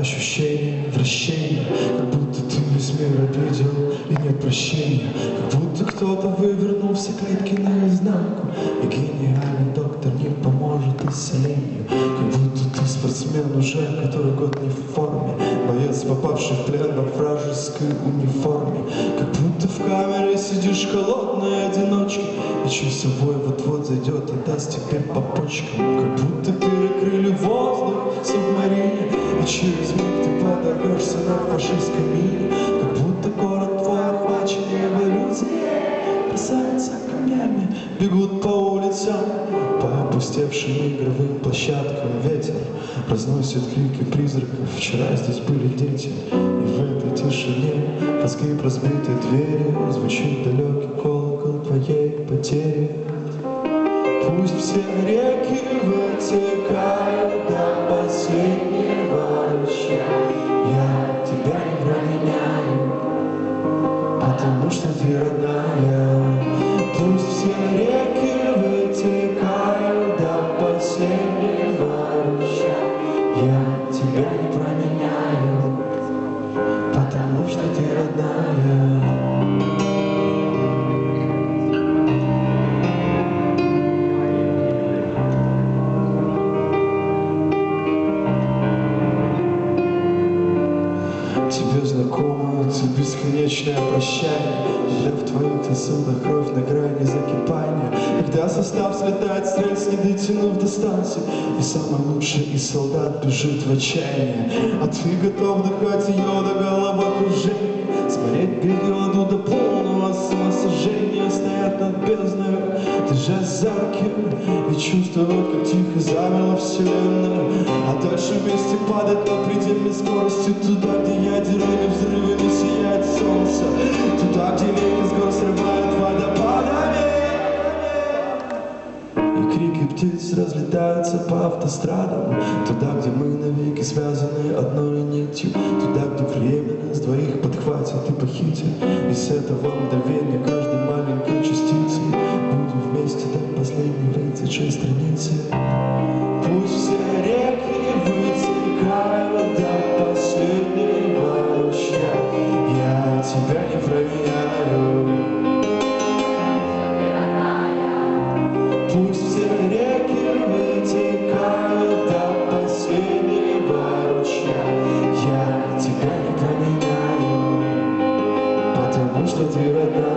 ощущение вращения Как будто ты весь мир обидел и нет прощения Как будто кто-то вывернул все клетки наизнанку И гениальный доктор не поможет исцелению Как будто ты спортсмен уже который год не в форме Боец, попавший в плен во вражеской униформе Как будто в камере сидишь холодной одиночкой И часовой вот-вот зайдет и даст тебе по почкам Как будто перекрыли воздух в через миг ты подорвешься на фашистской мине Как будто город твой охвачен эволюцией Бросаются камнями, бегут по улицам. По опустевшим игровым площадкам Ветер разносит крики призраков. Вчера здесь были дети И в этой тишине под скрип разбитой двери. Звучит далекий колокол твоей потери. Пусть все реки родная Пусть все реки вытекают до последнего ручья Я тебя не променяю Потому что ты родная это бесконечное прощание. Когда в твоих сосудах кровь на грани закипания. Когда состав слетает с рельс, не дотянув до станции. И самый лучший из солдат бежит в отчаяние. А ты готов дыхать ее до головокружения Смотреть периоду до полного самосожжения. Стоят над бездной, держась за руки. И чувствовать, как тихо замерла вселенная А дальше вместе падать на предельной скорости. Туда, где ядерными взрывами сияет солнце. Туда, где реки с гор срывают водопадами. И крики птиц разлетаются по автострадам. Туда, где мы навеки связаны одной нитью. Туда, где время с двоих подхватит и похитит. И с этого мгновения каждой маленькой частицей Будем вместе до последней выцветшей страницы Потому